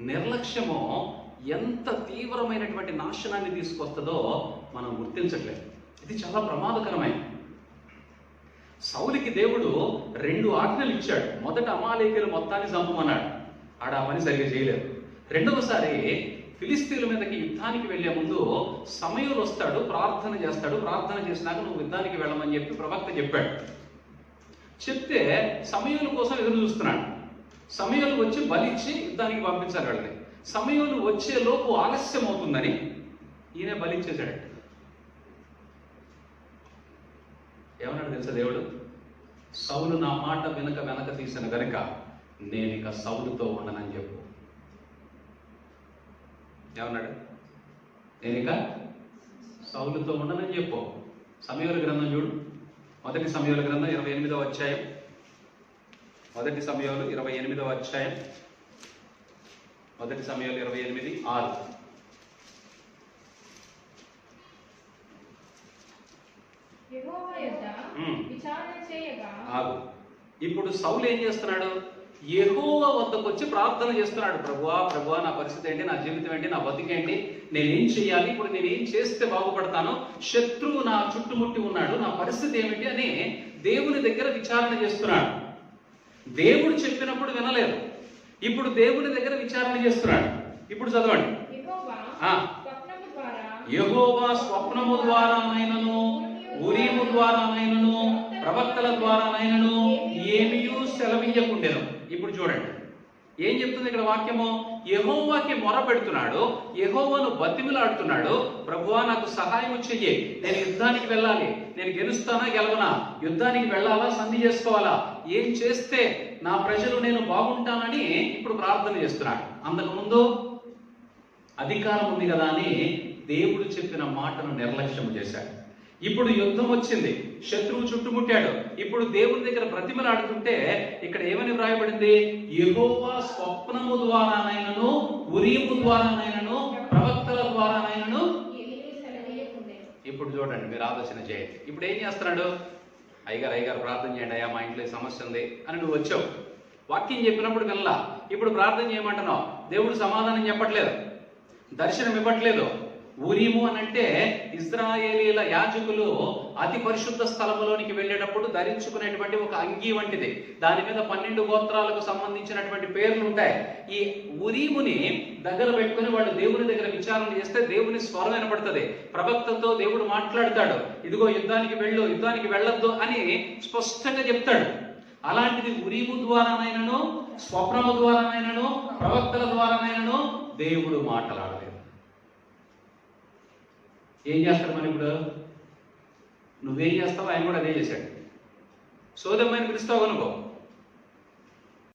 నిర్లక్ష్యము ఎంత తీవ్రమైనటువంటి నాశనాన్ని తీసుకొస్తుందో మనం గుర్తించట్లేదు. ఇది చాలా ప్రమాదకరమైనది సౌలికి దేవుడు రెండు ఆజ్ఞలు ఇచ్చాడు. మొదట అమాలేకులు మొత్తాన్ని చంపమన్నాడు. ఆడ ఆ పని సరిగా చేయలేదు. రెండవసారి ఫిలిస్తీన్ల మీదకి యుద్ధానికి వెళ్ళే ముందు సమయంలో వస్తాడు ప్రార్థన చేస్తాడు. ప్రార్థన చేసినాక నువ్వు యుద్ధానికి వెళ్ళమని చెప్పి ప్రవక్త చెప్పాడు. చెప్తే సమయం కోసం ఎదురు చూస్తున్నాడు. సమయంలో వచ్చి బలిచ్చి యుద్ధానికి పంపించారు వాళ్ళని. సమయంలో వచ్చే లోపు ఆలస్యం అవుతుందని ఈయన బలిచ్చేశాడు. ఏమన్నాడు తెలుసా దేవుడు? సౌలు నా మాట వెనక వెనక తీసిన గనుక నేను ఇక సౌలుతో ఉండనని చెప్పు. ఏమన్నాడు? నేను ఇక సౌలుతో ఉండనని చెప్పు. సమయాల గ్రంథం చూడు. మొదటి సమయాల గ్రంథం ఇరవై ఎనిమిదో అధ్యాయం. మొదటి సమయాలు ఇరవై ఎనిమిదవ అధ్యాయం. మొదటి సమయాలు ఇరవై ఎనిమిది ఆరు. ఆగు. ఇప్పుడు సౌలు ఏం చేస్తున్నాడు? యెహోవా వద్దకు వచ్చి ప్రార్థన చేస్తున్నాడు. ప్రభువా ప్రభువా నా పరిస్థితి ఏంటి? నా జీవితం ఏంటి? నా బతికేంటి నేనేం చేయాలి? ఇప్పుడు నేనేం చేస్తే బాగుపడతాను? శత్రువు నా చుట్టుముట్టి ఉన్నాడు. నా పరిస్థితి ఏమిటి? అని దేవుని దగ్గర విచారణ చేస్తున్నాడు. దేవుడు చెప్పినప్పుడు వినలేదు. ఇప్పుడు దేవుని దగ్గర విచారణ చేస్తున్నాడు. ఇప్పుడు చదవండి. యెహోవా. స్వప్నము ద్వారానైనను ఉరీము ద్వారానైనను ప్రవక్తల ద్వారానైనను ఏమియూ సెలవీయకుండెను ఇప్పుడు చూడండి. ఏం చెప్తుంది ఇక్కడ వాక్యము? యహోవాకి మొర పెడుతున్నాడు యహోవాను బతిమిలాడుతున్నాడు. ప్రభువా నాకు సహాయం చెయ్యి. నేను యుద్ధానికి వెళ్ళాలి. నేను గెలుస్తానా గెలవనా? యుద్ధానికి వెళ్ళాలా సంధి చేసుకోవాలా? ఏం చేస్తే నా ప్రజలు నేను బాగుంటానని ఇప్పుడు ప్రార్థన చేస్తున్నాడు. అంతకుముందు అధికారం ఉంది కదా అని దేవుడు చెప్పిన మాటను నిర్లక్ష్యం చేశాడు. ఇప్పుడు యుద్ధం వచ్చింది. శత్రువు చుట్టుముట్టాడు. ఇప్పుడు దేవుని దగ్గర బ్రతిమలాడుతుంటే ఇక్కడ ఏమని వ్రాయబడింది? ఎగోవా స్వప్నము ద్వారానైనను ఉరియము ద్వారానైనను ప్రవక్తల ద్వారానైనను. ఇప్పుడు చూడండి మీరు ఆలోచన చేయండి. ఇప్పుడు ఏం చేస్తున్నాడు? అయ్యగారు అయ్యగారు ప్రార్థన చేయండి అయ్యా మా ఇంట్లో సమస్య ఉంది అని నువ్వు వచ్చావు. వాక్యం చెప్పినప్పుడు వినలా. ఇప్పుడు ప్రార్థన చేయమంటున్నావు. దేవుడు సమాధానం చెప్పట్లేదు. దర్శనం ఇవ్వట్లేదు. ఊరీము అని అంటే ఇజ్రాయేలీల యాజకులు అతి పరిశుద్ధ స్థలములోనికి వెళ్ళేటప్పుడు ధరించుకునేటువంటి ఒక అంగీ వంటిది. దాని మీద పన్నెండు గోత్రాలకు సంబంధించినటువంటి పేర్లు ఉంటాయి. ఈ ఉరీముని దగ్గర పెట్టుకుని వాళ్ళు దేవుని దగ్గర విచారణ చేస్తే దేవుని స్వరం వినపడుతుంది. ప్రవక్తతో దేవుడు మాట్లాడతాడు. ఇదిగో యుద్ధానికి వెళ్ళు యుద్ధానికి వెళ్ళొద్దు అని స్పష్టంగా చెప్తాడు. అలాంటిది ఉరీము ద్వారానైనను స్వప్నము ద్వారానైనను ప్రవక్తల ద్వారానైనను దేవుడు మాట్లాడలేదు. ఏం చేస్తాడు మరి ఇప్పుడు? నువ్వేం చేస్తావు ఆయన కూడా అదే చేశాడు. సోదమ్మాయిని పిలుస్తావు అనుకో.